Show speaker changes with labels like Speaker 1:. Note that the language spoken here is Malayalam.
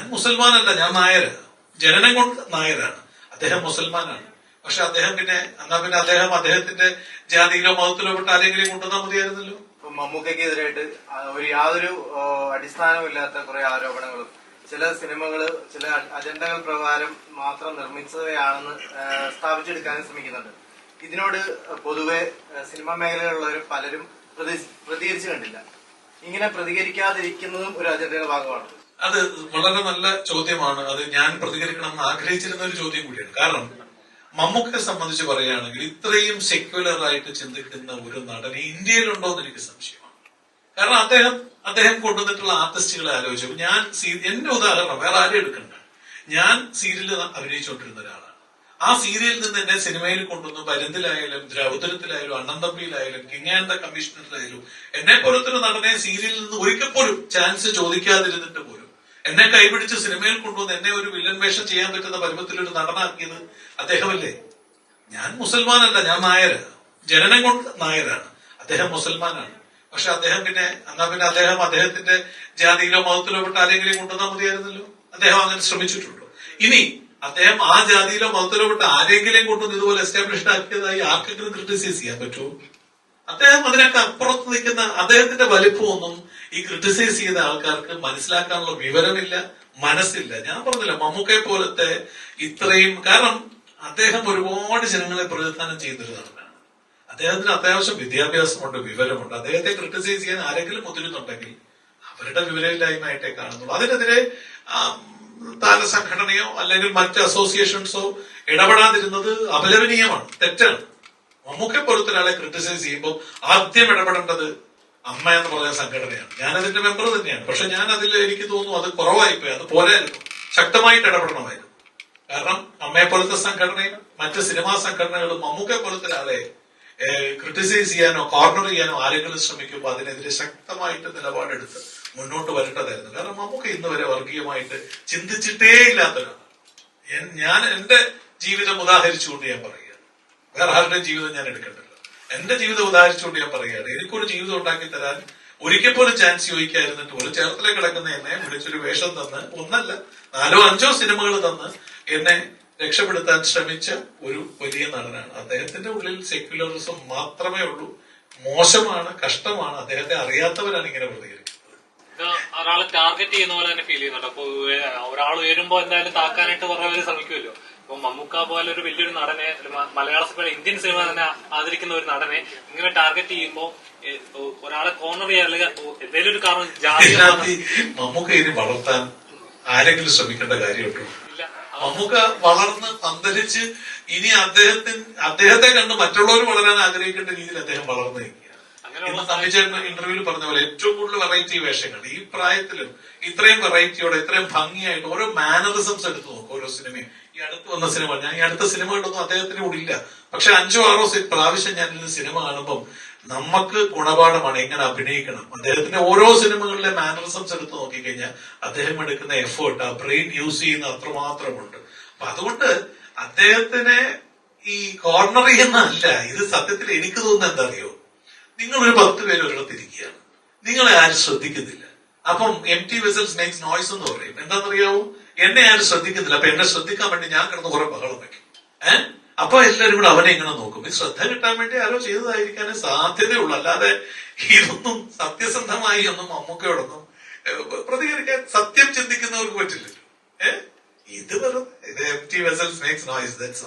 Speaker 1: ഞാൻ മുസൽമാനല്ല ഞാൻ നായർ ജനനം കൊണ്ട് നായരാണ്. അദ്ദേഹം മുസൽമാനാണ്. പക്ഷെ അദ്ദേഹം പിന്നെ എന്നാ പിന്നെ അദ്ദേഹം അദ്ദേഹത്തിന്റെ ജാതിയിലോ മതത്തിലോ പെട്ട ആരെങ്കിലും കൊണ്ടുവന്നാൽ മതിയായിരുന്നല്ലോ?
Speaker 2: മമ്മൂക്കെതിരായിട്ട് ഒരു യാതൊരു അടിസ്ഥാനമില്ലാത്ത കുറെ ആരോപണങ്ങളും ചില സിനിമകൾ ചില അജണ്ടകൾ പ്രകാരം മാത്രം നിർമ്മിച്ചവയാണെന്ന് സ്ഥാപിച്ചെടുക്കാനും ശ്രമിക്കുന്നുണ്ട്. ഇതിനോട് പൊതുവെ സിനിമാ മേഖലയിലുള്ളവർ പലരും പ്രതി- പ്രതികരിച്ചു കണ്ടില്ല. ഇങ്ങനെ പ്രതികരിക്കാതിരിക്കുന്നതും ഒരു അജണ്ടയുടെ ഭാഗമാണ്.
Speaker 1: അത് വളരെ നല്ല ചോദ്യമാണ്. അത് ഞാൻ പ്രതികരിക്കണം എന്ന് ആഗ്രഹിച്ചിരുന്ന ഒരു ചോദ്യം കൂടിയാണ്. കാരണം മമ്മൂക്കയെ സംബന്ധിച്ച് പറയുകയാണെങ്കിൽ ഇത്രയും സെക്യുലർ ആയിട്ട് ചിന്തിക്കുന്ന ഒരു നടൻ ഇന്ത്യയിലുണ്ടോ എന്ന് എനിക്ക് സംശയമാണ്. കാരണം അദ്ദേഹം അദ്ദേഹം കൊണ്ടുവന്നിട്ടുള്ള ആർട്ടിസ്റ്റുകളെ ആലോചിച്ചു ഞാൻ എന്റെ ഉദാഹരണം വേറെ ആരും എടുക്കണ്ട. ഞാൻ സീരിയലിൽ അഭിനയിച്ചുകൊണ്ടിരുന്ന ഒരാളാണ്. ആ സീരിയലിൽ നിന്ന് എന്നെ സിനിമയിൽ കൊണ്ടുവന്നു. പരന്തിലായാലും ദ്രൗതരത്തിലായാലും അണ്ണന്തമ്പിയിലായാലും കിങ് ആൻഡ് ദ കമ്മീഷണറിലായാലും എന്നെ പോലത്തെ നടനെ സീരിയലിൽ നിന്ന് ഒരിക്കൽ പോലും ചാൻസ് ചോദിക്കാതിരുന്നിട്ട് പോലും എന്നെ കൈപിടിച്ച് സിനിമയിൽ കൊണ്ടുവന്ന് എന്നെ ഒരു വില്ലൻ വേഷം ചെയ്യാൻ പറ്റുന്ന പരുവത്തിൽ ഒരു നടനാക്കിയത് അദ്ദേഹമല്ലേ? ഞാൻ മുസൽമാനല്ല ഞാൻ നായരാണ് ജനനം കൊണ്ട് നായരാണ്. അദ്ദേഹം മുസൽമാനാണ്. പക്ഷെ അദ്ദേഹം പിന്നെ എന്നാ പിന്നെ അദ്ദേഹം അദ്ദേഹത്തിന്റെ ജാതിയിലോ മതത്തിലോ പെട്ട ആരെങ്കിലും കൊണ്ടുവന്നാൽ മതിയായിരുന്നല്ലോ? അദ്ദേഹം അങ്ങനെ ശ്രമിച്ചിട്ടുള്ളൂ ഇനി അദ്ദേഹം ആ ജാതിയിലോ മതത്തിലോ പെട്ട ആരെങ്കിലും കൊണ്ടുവന്ന് ഇതുപോലെ എസ്റ്റാബ്ലിഷ്ഡ് ആക്കിയതായി ആർക്കെങ്കിലും ക്രിട്ടിസൈസ് ചെയ്യാൻ പറ്റുമോ? അദ്ദേഹം അതിനൊക്കെ അപ്പുറത്ത് നിൽക്കുന്ന അദ്ദേഹത്തിന്റെ വലിപ്പമൊന്നും ഈ ക്രിട്ടിസൈസ് ചെയ്ത ആൾക്കാർക്ക് മനസ്സിലാക്കാനുള്ള വിവരമില്ല മനസ്സില്ല. ഞാൻ പറഞ്ഞില്ല മമ്മൂക്കയെ പോലത്തെ ഇത്രയും കാരണം അദ്ദേഹം ഒരുപാട് ജനങ്ങളെ പ്രതിനിധാനം ചെയ്തൊരു നടനാണ്. അദ്ദേഹത്തിന് അത്യാവശ്യം വിദ്യാഭ്യാസമുണ്ട് വിവരമുണ്ട്. അദ്ദേഹത്തെ ക്രിട്ടിസൈസ് ചെയ്യാൻ ആരെങ്കിലും മുതിരുന്നുണ്ടെങ്കിൽ അവരുടെ വിവരമില്ലായ്മയായിട്ടേ കാണുന്നുള്ളൂ. അതിനെതിരെ താര താരസംഘടനയോ അല്ലെങ്കിൽ മറ്റ് അസോസിയേഷൻസോ ഇടപെടാതിരുന്നത് അപലപനീയമാണ് തെറ്റാണ്. മമ്മൂക്കെ പോലത്തെ ഒരാളെ ക്രിട്ടിസൈസ് ചെയ്യുമ്പോൾ ആദ്യം ഇടപെടേണ്ടത് അമ്മ എന്ന് പറഞ്ഞ സംഘടനയാണ്. ഞാൻ അതിന്റെ മെമ്പർ തന്നെയാണ്. പക്ഷെ ഞാൻ അതിൽ എനിക്ക് തോന്നുന്നു അത് കുറവായി കുറവായിപ്പോയി. അത് പോരായിരുന്നു ശക്തമായിട്ട് ഇടപെടണമായിരുന്നു. കാരണം അമ്മയെ പോലത്തെ സംഘടനയും മറ്റ് സിനിമാ സംഘടനകളും മമ്മൂക്കെ പോലത്തെ ഒരാളെ ക്രിട്ടിസൈസ് ചെയ്യാനോ കോർണർ ചെയ്യാനോ ആരെങ്കിലും ശ്രമിക്കുമ്പോൾ അതിനെതിരെ ശക്തമായിട്ട് നിലപാടെടുത്ത് മുന്നോട്ട് വരേണ്ടതായിരുന്നു. കാരണം മമ്മൂക്ക ഇന്ന് വരെ വർഗീയമായിട്ട് ചിന്തിച്ചിട്ടേ ഇല്ലാത്തൊരാളാണ് ഞാൻ എന്റെ ജീവിതം ഉദാഹരിച്ചുകൊണ്ട് ഞാൻ പറയുക വേറെ ആരുടെയും ജീവിതം ഞാൻ എടുക്കണ്ടല്ലോ എന്റെ ജീവിതം ഉദാഹരിച്ചുകൊണ്ട് ഞാൻ പറയുകയാണ്. എനിക്കൊരു ജീവിതം ഉണ്ടാക്കി തരാൻ ഒരിക്കൽ പോലും ചാൻസ് ചോദിക്കാതിരുന്നിട്ട് പോലും ചേർത്തലേ കിടക്കുന്ന എന്നെ വിളിച്ചൊരു വേഷം തന്ന് ഒന്നല്ല നാലോ അഞ്ചോ സിനിമകൾ തന്ന് എന്നെ രക്ഷപ്പെടുത്താൻ ശ്രമിച്ച ഒരു വലിയ നടനാണ്. അദ്ദേഹത്തിന്റെ ഉള്ളിൽ സെക്യുലറിസം മാത്രമേ ഉള്ളൂ. മോശമാണ് കഷ്ടമാണ്. അദ്ദേഹത്തെ അറിയാത്തവരാണ് ഇങ്ങനെ പ്രതികരിക്കുന്നത്.
Speaker 3: ഒരാളെ ടാർഗറ്റ് ചെയ്യുന്ന പോലെ തന്നെ ഫീൽ ചെയ്യുന്നുണ്ട്. അപ്പൊ ഒരാൾ ഉയരുമ്പോ എന്തായാലും താക്കാനായിട്ട് പറയാൻ ശ്രമിക്കുമല്ലോ. ഇപ്പൊ മമ്മൂക്ക പോലെ ഒരു വലിയൊരു നടനെ മലയാള സിനിമ ഇന്ത്യൻ സിനിമ തന്നെ ആദരിക്കുന്ന ഒരു നടനെ ഇങ്ങനെ ടാർഗറ്റ് ചെയ്യുമ്പോ ഒരാളെ കോർണർ ചെയ്യാൻ അല്ലെങ്കിൽ എന്തെങ്കിലും ഒരു കാരണം ജാതി
Speaker 1: മമ്മൂക്ക ഇനി വളർത്താൻ ആരെങ്കിലും ശ്രമിക്കേണ്ട കാര്യമുണ്ടോ? മമ്മൂക്ക വളർന്ന് അന്തരിച്ച് ഇനി അദ്ദേഹത്തിന് അദ്ദേഹത്തെ കണ്ട് മറ്റുള്ളവർ വളരാൻ ആഗ്രഹിക്കേണ്ട രീതിയിൽ അദ്ദേഹം വളർന്നു ഇന്ന് തമ്മിച്ചേട്ടൻ ഇന്റർവ്യൂവിൽ പറഞ്ഞ പോലെ ഏറ്റവും കൂടുതൽ വെറൈറ്റി വേഷങ്ങൾ. ഈ പ്രായത്തിലും ഇത്രയും വെറൈറ്റിയോടെ ഇത്രയും ഭംഗിയായിട്ട് ഓരോ മാനറിസംസ് എടുത്ത് നോക്കും ഓരോ സിനിമയും ഈ അടുത്ത് വന്ന സിനിമ ഞാൻ ഈ അടുത്ത സിനിമകളൊന്നും അദ്ദേഹത്തിന് കൂടി ഇല്ല. പക്ഷെ അഞ്ചോ ആറോ പ്രാവശ്യം ഞാൻ ഇന്ന് സിനിമ കാണുമ്പോൾ നമുക്ക് ഗുണപാഠമാണ് എങ്ങനെ അഭിനയിക്കണം. അദ്ദേഹത്തിന്റെ ഓരോ സിനിമകളിലെ മാനറിസംസ് എടുത്ത് നോക്കിക്കഴിഞ്ഞാൽ അദ്ദേഹം എടുക്കുന്ന എഫേർട്ട് ആ ബ്രെയിൻ യൂസ് ചെയ്യുന്ന അത്രമാത്രമുണ്ട്. അപ്പൊ അതുകൊണ്ട് അദ്ദേഹത്തിനെ ഈ കോർണർ ചെയ്യുന്നതല്ല. ഇത് സത്യത്തിൽ എനിക്ക് തോന്നുന്നത് എന്താ അറിയോ? നിങ്ങൾ ഒരു പത്ത് പേര് ഒരിടത്തിരിക്കുകയാണ്. നിങ്ങളെ ആരും ശ്രദ്ധിക്കുന്നില്ല. അപ്പം M T vessels makes noise എന്ന് പറയും. എന്താണെന്നറിയാവോ? എന്നെ ആരും ശ്രദ്ധിക്കുന്നില്ല. അപ്പൊ എന്നെ ശ്രദ്ധിക്കാൻ വേണ്ടി ഞാൻ കിടന്ന് കുറെ ബഹളം വെക്കും. ഏഹ് അപ്പൊ എല്ലാവരും കൂടെ അവനെ ഇങ്ങനെ നോക്കും. ഈ ശ്രദ്ധ കിട്ടാൻ വേണ്ടി ആരോ ചെയ്തതായിരിക്കാനേ സാധ്യതയുള്ളൂ അല്ലാതെ ഇതൊന്നും സത്യസന്ധമായി ഒന്നും മമ്മൂക്കയോടൊന്നും പ്രതികരിക്കാൻ സത്യം ചിന്തിക്കുന്നവർക്ക് പറ്റില്ലല്ലോ. ഏഹ് ഇത് വെറുതെ. ഇത് empty vessels makes noise that's